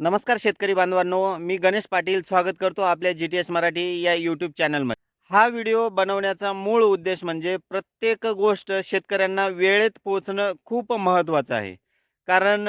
नमस्कार शेतकरी बांधवांनो मी गणेश पाटील स्वागत करतो आपल्या जी टी एस मराठी या यूट्यूब चॅनलमध्ये हा व्हिडिओ बनवण्याचा मूळ उद्देश म्हणजे प्रत्येक गोष्ट शेतकऱ्यांना वेळेत पोहोचणं खूप महत्त्वाचं आहे. कारण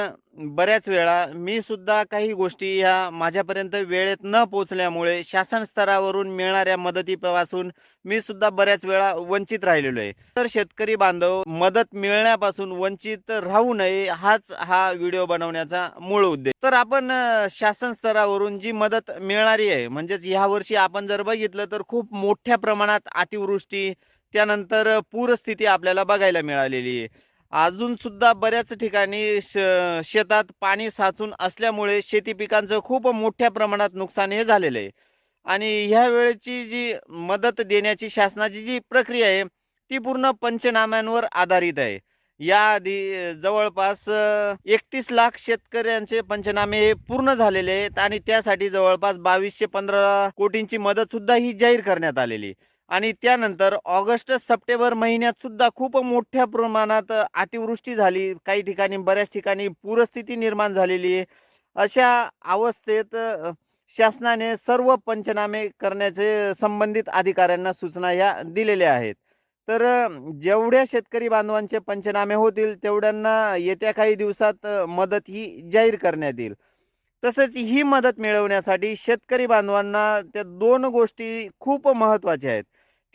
बऱ्याच वेळा मी सुद्धा काही गोष्टी ह्या माझ्यापर्यंत वेळेत न पोचल्यामुळे शासन स्तरावरून मिळणाऱ्या मदतीपासून मी सुद्धा बऱ्याच वेळा वंचित राहिलेलो आहे. तर शेतकरी बांधव मदत मिळण्यापासून वंचित राहू नये हाच हा व्हिडिओ बनवण्याचा मूळ उद्देश. तर आपण शासन स्तरावरून जी मदत मिळणारी आहे म्हणजेच ह्या वर्षी आपण जर बघितलं तर खूप मोठ्या प्रमाणात अतिवृष्टी त्यानंतर पूरस्थिती आपल्याला बघायला मिळालेली आहे. अजून सुद्धा बऱ्याच ठिकाणी श- शेतात पाणी साचून असल्यामुळे शेती पिकांचं खूप मोठ्या प्रमाणात नुकसान हे झालेलं आहे आणि ह्या वेळेची जी मदत देण्याची शासनाची जी प्रक्रिया आहे ती पूर्ण पंचनाम्यांवर आधारित आहे याआधी जवळपास एकतीस लाख शेतकऱ्यांचे पंचनामे हे पूर्ण झालेले आहेत आणि त्यासाठी जवळपास बावीसशे पंधरा कोटींची मदत सुद्धा ही जाहीर करण्यात आलेली आहे. आणि त्यानंतर ऑगस्ट सप्टेंबर महिन्यात सुद्धा खूप मोठ्या प्रमाणात अतिवृष्टी झाली. काही ठिकाणी बऱ्याच ठिकाणी पूरस्थिती निर्माण झालेली आहे. अशा अवस्थेत शासनाने सर्व पंचनामे करण्याचे संबंधित अधिकाऱ्यांना सूचना ह्या दिलेल्या आहेत. तर जेवढ्या शेतकरी बांधवांचे पंचनामे होतील तेवढ्यांना येत्या काही दिवसात मदत ही जाहीर करण्यात येईल. तसंच ही मदत मिळवण्यासाठी शेतकरी बांधवांना त्या दोन गोष्टी खूप महत्त्वाच्या आहेत.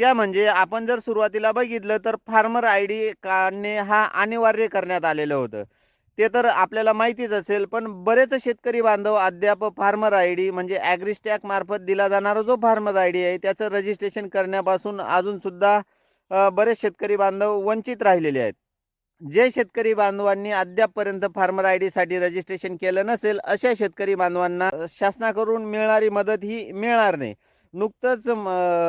त्या म्हणजे आपण जर सुरुवातीला बघितलं तर फार्मर आय डी काढणे हा अनिवार्य करण्यात आलेलं होतं. ते तर आपल्याला माहितीच असेल पण बरेच शेतकरी बांधव अद्याप फार्मर आय डी म्हणजे ॲग्रिस्टॅक मार्फत दिला जाणारा जो फार्मर आय डी आहे त्याचं रजिस्ट्रेशन करण्यापासून अजूनसुद्धा बरेच शेतकरी बांधव वंचित राहिलेले आहेत. जे शेतकरी बांधवांनी अद्यापपर्यंत फार्मर आय डीसाठी रजिस्ट्रेशन केलं नसेल अशा शेतकरी बांधवांना शासनाकडून मिळणारी मदत ही मिळणार नाही. नुकतंच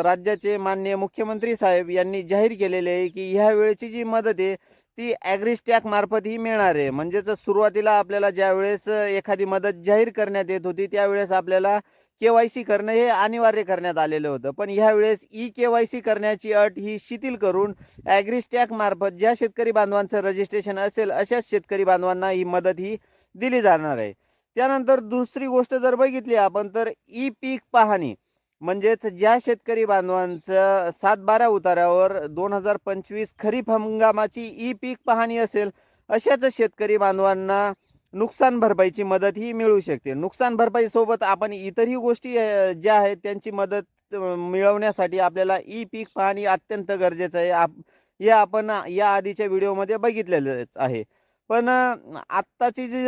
राज्याचे माननीय मुख्यमंत्री साहेब यांनी जाहीर केलेले आहे की ह्या वेळेची जी मदत आहे ती ॲग्रिस्टॅकमार्फत ही मिळणार आहे. म्हणजेच सुरुवातीला आपल्याला ज्यावेळेस एखादी मदत जाहीर करण्यात येत होती त्यावेळेस आपल्याला के वाय सी करणं हे अनिवार्य करण्यात आलेलं होतं. पण ह्यावेळेस ई के वाय सी करण्याची अट ही शिथिल करून ॲग्रिस्टॅकमार्फत ज्या शेतकरी बांधवांचं रजिस्ट्रेशन असेल अशाच शेतकरी बांधवांना ही मदत ही दिली जाणार आहे. त्यानंतर दुसरी गोष्ट जर बघितली आपण तर ई पीक पाहणी. म्हणजेच ज्या शेतकरी बांधवांचं सात बारा उतारावर दोन हजार पंचवीस खरीप हंगामाची ई पीक पाहणी असेल अशाच शेतकरी बांधवांना नुकसान भरपाईची मदत ही मिळू शकते. नुकसान भरपाईसोबत आपण इतरही गोष्टी ज्या आहेत त्यांची मदत मिळवण्यासाठी आपल्याला ई पीक पाहणी अत्यंत गरजेचं आहे. आप हे आपण या आधीच्या व्हिडिओमध्ये बघितलेलंच आहे. पण आत्ताची जी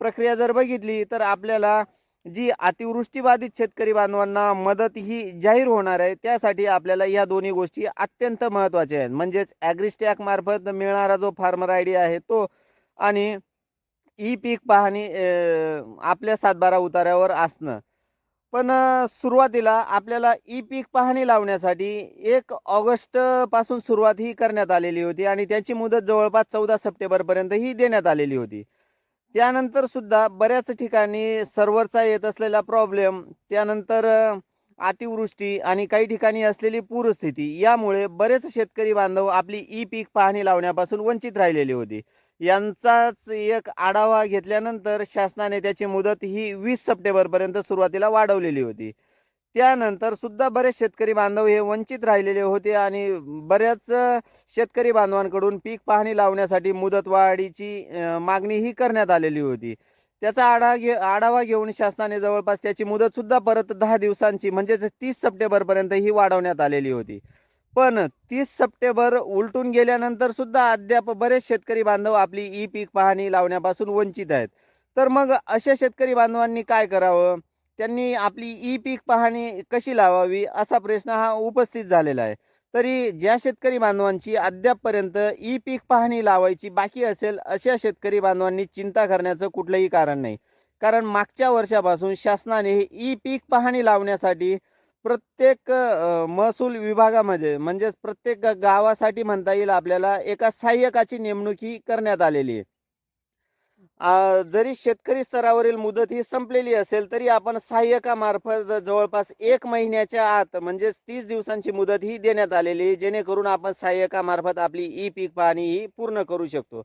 प्रक्रिया जर बघितली तर आपल्याला जी अतिवृष्टीबाधित शेतकरी बांधवांना मदत ही जाहीर होणार आहे त्यासाठी आपल्याला या दोन्ही गोष्टी अत्यंत महत्त्वाच्या आहेत. म्हणजेच ॲग्रिस्टॅकमार्फत मिळणारा जो फार्मर आय डी आहे तो आणि ई पीक पाहणी आपल्या सातबारा उतार्यावर असणं. पण सुरुवातीला आपल्याला ई पीक पाहणी लावण्यासाठी एक ऑगस्टपासून सुरुवात ही करण्यात आलेली होती आणि त्याची मुदत जवळपास चौदा सप्टेंबरपर्यंत ही देण्यात आलेली होती. त्यानंतर सुद्धा बऱ्याच ठिकाणी सर्व्हरचा येत असलेला प्रॉब्लेम त्यानंतर अतिवृष्टी आणि काही ठिकाणी असलेली पूरस्थिती यामुळे बरेच शेतकरी बांधव आपली ई पीक पाहणी लावण्यापासून वंचित राहिलेली होती. यांचाच एक आढावा घेतल्यानंतर शासनाने त्याची मुदत ही वीस सप्टेंबरपर्यंत सुरुवातीला वाढवलेली होती. त्यानंतर सुद्धा बरेच शेतकरी बांधव हे वंचित राहिलेले होते आणि बऱ्याच शेतकरी बांधवांकडून पीक पाहणी लावण्यासाठी मुदतवाढीची मागणीही मागणी ही करण्यात आलेली होती. त्याचा आढावा घे आढावा घेऊन शासनाने जवळपास त्याची मुदतसुद्धा परत दहा दिवसांची म्हणजेच तीस सप्टेंबरपर्यंत ही वाढवण्यात आलेली होती. पण तीस सप्टेंबर उलटून गेल्यानंतर सुद्धा अद्याप बरेच शेतकरी बांधव आपली ई पीक पाहणी लावण्यापासून वंचित आहेत. तर मग अशा शेतकरी बांधवांनी काय करावं? त्यांनी आपली ई पीक पाहणी कशी लावावी असा प्रश्न हा उपस्थित झालेला आहे. तरी ज्या शेतकरी बांधवांची अद्यापपर्यंत ई पीक पाहणी लावायची बाकी असेल अशा शेतकरी बांधवांनी चिंता करण्याचं कुठलंही कारण नाही. कारण मागच्या वर्षापासून शासनाने ई पीक पाहणी लावण्यासाठी प्रत्येक महसूल विभागामध्ये म्हणजेच प्रत्येक गावासाठी म्हणता येईल आपल्याला एका सहाय्यकाची नेमणूक ही करण्यात आलेली आहे. जरी शेतकरी स्तरावरील मुदत ही संपलेली असेल तरी आपण सहाय्यकामार्फत जवळपास एक महिन्याच्या आत म्हणजेच तीस दिवसांची मुदत ही देण्यात आलेली आहे जेणेकरून आपण सहाय्यकामार्फत आपली ई पीक पाहणी ही पूर्ण करू शकतो.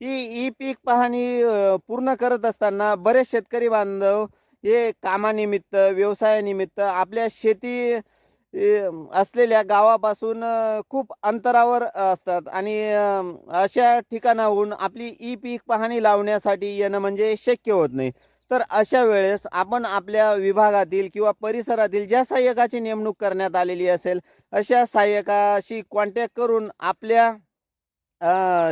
ही ई पीक पाहणी पूर्ण करत असताना बरेच शेतकरी बांधव हे कामानिमित्त व्यवसायानिमित्त आपल्या शेती असलेल्या गावापासून खूप अंतरावर असतात. आणि अशा ठिकाणाहून आपली ई पीक पाहणी लावण्यासाठी येणं म्हणजे शक्य होत नाही. तर अशा वेळेस आपण आपल्या विभागातील किंवा परिसरातील ज्या सहाय्यकाची नेमणूक करण्यात आलेली असेल अशा सहाय्यकाशी कॉन्टॅक्ट करून आपल्या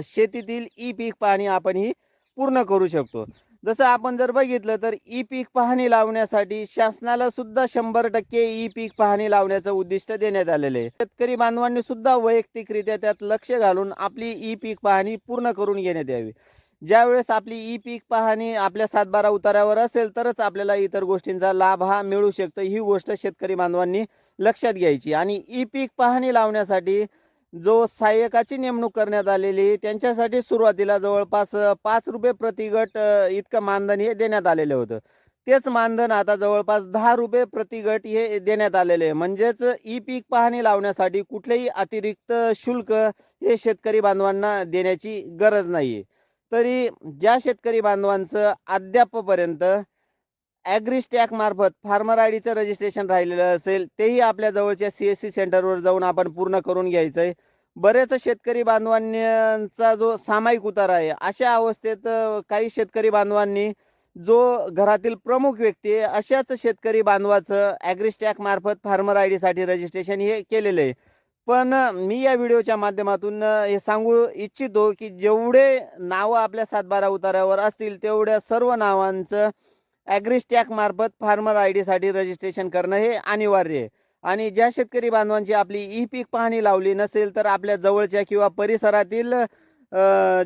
शेतीतील ई पीक पाहणी आपण ही पूर्ण करू शकतो. जसं आपण जर बघितलं तर ई पीक पाहणी लावण्यासाठी शासनाला सुद्धा शंभर टक्के ई पीक पाहणी लावण्याचं उद्दिष्ट देण्यात आलेलं आहे. शेतकरी बांधवांनी सुद्धा वैयक्तिकरित्या त्यात लक्ष घालून आपली ई पीक पाहणी पूर्ण करून घेण्यात यावी. ज्यावेळेस आपली ई पीक पाहणी आपल्या सातबारा उतारावर असेल तरच आपल्याला इतर गोष्टींचा लाभ हा मिळू शकतो. ही गोष्ट शेतकरी बांधवांनी लक्षात घ्यायची. आणि ई पीक पाहणी लावण्यासाठी जो सहाय्यकाची नेमणूक करण्यात आलेली त्यांच्यासाठी सुरुवातीला जवळपास पाच रुपये प्रतिगट इतकं मानधन हे देण्यात आलेलं होतं. तेच मानधन आता जवळपास दहा रुपये प्रतिगट हे देण्यात आलेले आहे. म्हणजेच ई पीक पाहणी लावण्यासाठी कुठलेही अतिरिक्त शुल्क हे शेतकरी बांधवांना देण्याची गरज नाही आहे तरी ज्या शेतकरी बांधवांचं अद्यापपर्यंत ॲग्रीस्टॅक मार्फत फार्मर आय डीचं रजिस्ट्रेशन राहिलेलं असेल तेही आपल्या जवळच्या सी एस सी सेंटरवर जाऊन आपण पूर्ण करून घ्यायचं आहे बरेच शेतकरी बांधवांचा जो सामायिक उतार आहे अशा अवस्थेत काही शेतकरी बांधवांनी जो घरातील प्रमुख व्यक्ती आहे अशाच शेतकरी बांधवाचं ॲग्रिस्टॅक मार्फत फार्मर आय डीसाठी रजिस्ट्रेशन हे केलेलं आहे. पण मी या व्हिडिओच्या माध्यमातून हे सांगू इच्छितो की जेवढे नावं आपल्या सातबारा उतारावर असतील तेवढ्या सर्व नावांचं ॲग्रीस्टॅकमार्फत फार्मर आय डीसाठी रजिस्ट्रेशन करणं हे अनिवार्य आहे. आणि ज्या शेतकरी बांधवांची आपली ई पीक पाहणी लावली नसेल तर आपल्या जवळच्या किंवा परिसरातील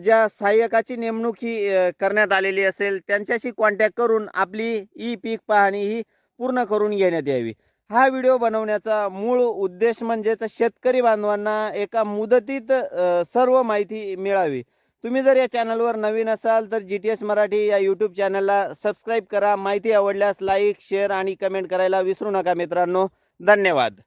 ज्या सहाय्यकाची नेमणूक ही करण्यात आलेली असेल त्यांच्याशी कॉन्टॅक्ट करून आपली ई पीक पाहणी ही पूर्ण करून घेण्यात यावी. हा व्हिडिओ बनवण्याचा मूळ उद्देश म्हणजेच शेतकरी बांधवांना एका मुदतीत सर्व माहिती मिळावी. तुम्ही जर या चॅनलवर नवीन असाल तर जी टी एस मराठी या यूट्यूब चॅनलला सबस्क्राईब करा. माहिती आवडल्यास लाईक शेअर आणि कमेंट करायला विसरू नका मित्रांनो. धन्यवाद.